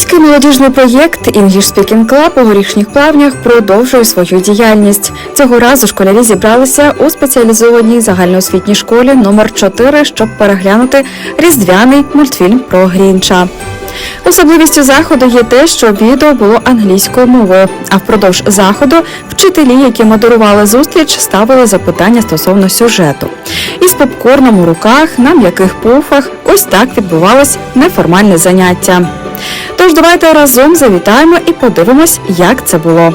Львівський молодіжний проєкт English Speaking Club у горішніх плавнях продовжує свою діяльність. Цього разу школярі зібралися у спеціалізованій загальноосвітній школі номер 4 щоб переглянути різдвяний мультфільм про Грінча. Особливістю заходу є те, що відео було англійською мовою. А впродовж заходу вчителі, які модерували зустріч, ставили запитання стосовно сюжету. Із попкорном у руках на м'яких пуфах ось так відбувалось неформальне заняття. Тож давайте разом завітаємо і подивимось, як це було.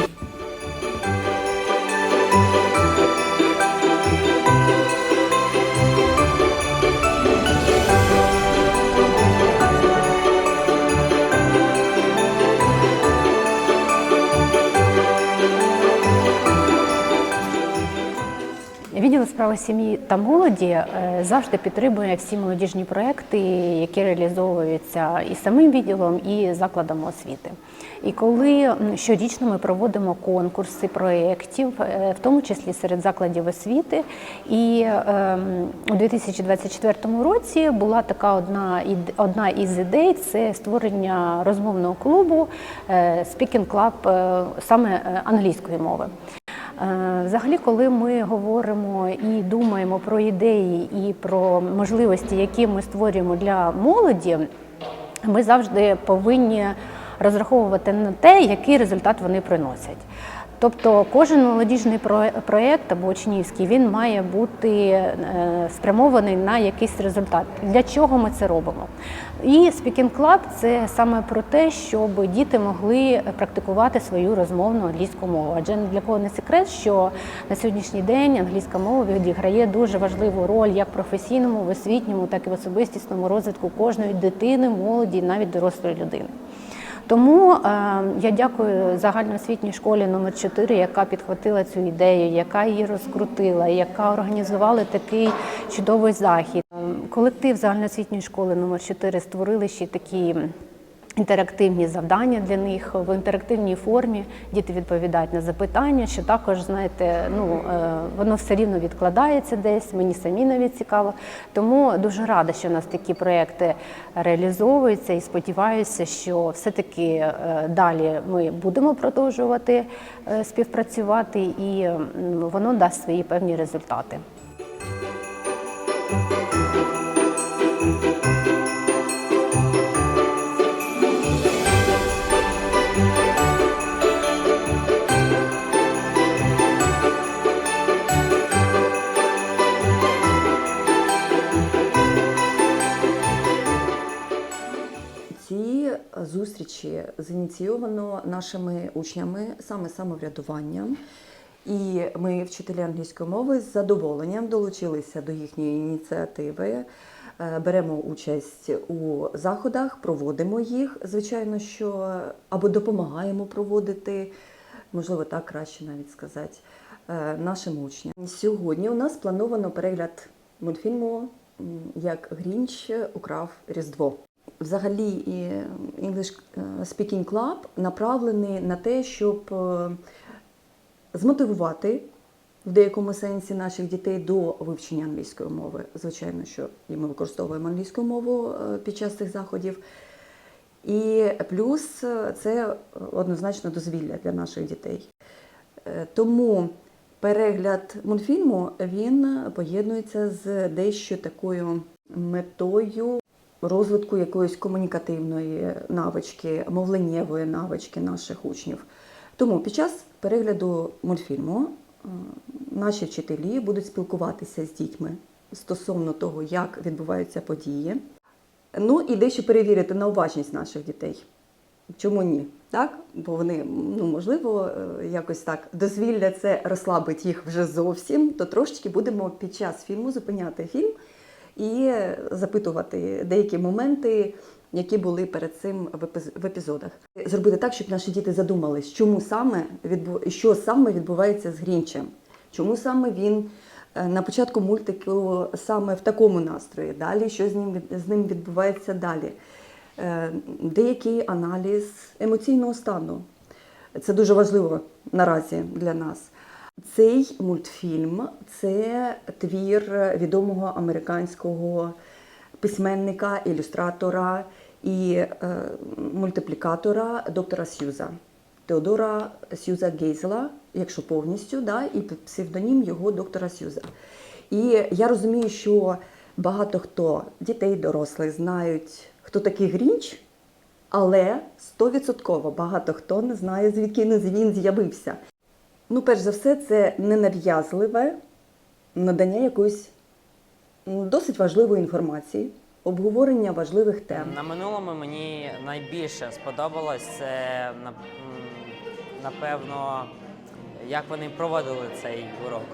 Справи сім'ї та молоді е, завжди підтримує всі молодіжні проекти, які реалізовуються і самим відділом, і закладами освіти. І коли щорічно ми проводимо конкурси проєктів, е, в тому числі серед закладів освіти, і ем, у 2024 році була така одна одна із ідей це створення розмовного клубу е, Speaking Club саме англійської мови. Е, Взагалі, коли ми говоримо і думаємо про ідеї і про можливості, які ми створюємо для молоді, ми завжди повинні розраховувати на те, який результат вони приносять. Тобто кожен молодіжний про- проєкт або учнівський він має бути е, спрямований на якийсь результат. Для чого ми це робимо? І Speaking Club – це саме про те, щоб діти могли практикувати свою розмовну англійську мову. Адже для кого не секрет, що на сьогоднішній день англійська мова відіграє дуже важливу роль як в професійному, в освітньому, так і в особистісному розвитку кожної дитини, молоді, навіть дорослої людини. Тому е, я дякую загальноосвітній школі номер 4 яка підхватила цю ідею, яка її розкрутила, яка організувала такий чудовий захід. Е, Колектив загальноосвітньої школи номер 4 створили ще такі. Інтерактивні завдання для них в інтерактивній формі діти відповідають на запитання, що також знаєте, ну е, воно все рівно відкладається десь. Мені самі навіть цікаво. Тому дуже рада, що у нас такі проекти реалізовуються, і сподіваюся, що все-таки е, далі ми будемо продовжувати е, співпрацювати, і воно дасть свої певні результати. Зустрічі зініційовано нашими учнями саме самоврядуванням. І ми, вчителі англійської мови, з задоволенням долучилися до їхньої ініціативи. Е, Беремо участь у заходах, проводимо їх, звичайно, що або допомагаємо проводити, можливо, так краще навіть сказати, е, нашим учням. Сьогодні у нас плановано перегляд мультфільму як Грінч украв Різдво. Взагалі, English Speaking Club направлений на те, щоб е, змотивувати в деякому сенсі наших дітей до вивчення англійської мови. Звичайно, що і ми використовуємо англійську мову е, під час цих заходів. І плюс е, це однозначно дозвілля для наших дітей. Е, Тому перегляд мультфільму він поєднується з дещо такою метою розвитку якоїсь комунікативної навички, мовленнєвої навички наших учнів. Тому під час перегляду мультфільму е, наші вчителі будуть спілкуватися з дітьми стосовно того, як відбуваються події. Ну і дещо перевірити на уважність наших дітей. Чому ні? Так? Бо вони, ну можливо, е, якось так дозвілля це розслабить їх вже зовсім, то трошечки будемо під час фільму зупиняти фільм і запитувати деякі моменти, які були перед цим в епізодах. Зробити так, щоб наші діти задумались, чому саме що саме відбувається з Грінчем, чому саме він е, на початку мультику саме в такому настрої, далі що з ним з ним відбувається далі. Е, Деякий аналіз емоційного стану. Це дуже важливо наразі для нас. Цей мультфільм це твір відомого американського письменника, ілюстратора і е, мультиплікатора доктора Сьюза. Теодора Сьюза Гейзела, якщо повністю, да, і псевдонім його доктора Сьюза. І я розумію, що багато хто, дітей, дорослих, знають, хто такий Грінч, але стовідсотково багато хто не знає, звідки він з'явився. Ну, перш за все, це ненав'язливе надання якоїсь досить важливої інформації, обговорення важливих тем. На минулому мені найбільше сподобалось це напевно, як вони проводили цей урок.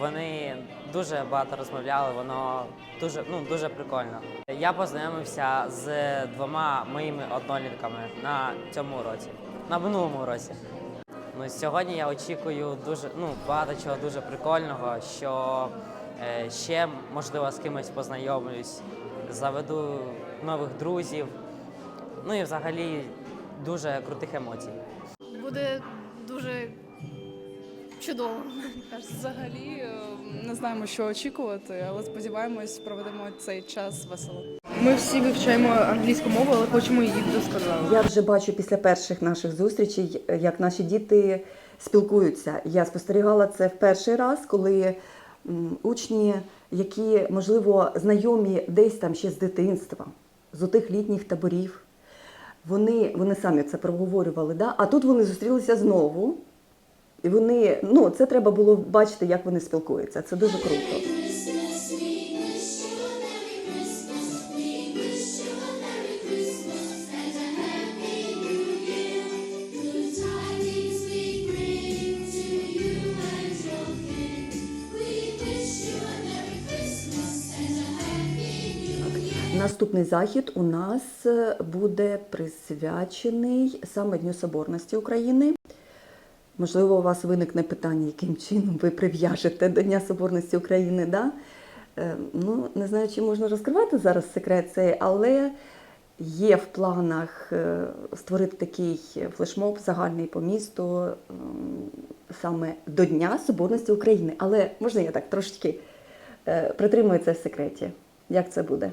Вони дуже багато розмовляли, воно дуже, ну, дуже прикольно. Я познайомився з двома моїми однолітками на цьому уроці, на минулому уроці. Ну, сьогодні я очікую дуже ну, багато чого дуже прикольного, що е, ще можливо з кимось познайомлюсь, заведу нових друзів. Ну і взагалі дуже крутих емоцій. Буде дуже чудово. Взагалі е, не знаємо, що очікувати, але сподіваємось, проведемо цей час весело. Ми всі вивчаємо англійську мову, але хочемо її вдосконалити. Я вже бачу після перших наших зустрічей, як наші діти спілкуються. Я спостерігала це в перший раз, коли учні, які, можливо, знайомі десь там ще з дитинства, з отих літніх таборів, вони, вони самі це проговорювали. Да? А тут вони зустрілися знову. І вони, ну, це треба було бачити, як вони спілкуються. Це дуже круто. Наступний захід у нас е, буде присвячений саме Дню Соборності України. Можливо, у вас виникне питання, яким чином ви прив'яжете до Дня Соборності України. Да? Е, Ну, не знаю, чи можна розкривати зараз секрет цей, але є в планах е, створити такий флешмоб загальний по місту саме до Дня Соборності України. Але можна я так трошечки притримую це в секреті? Як це буде?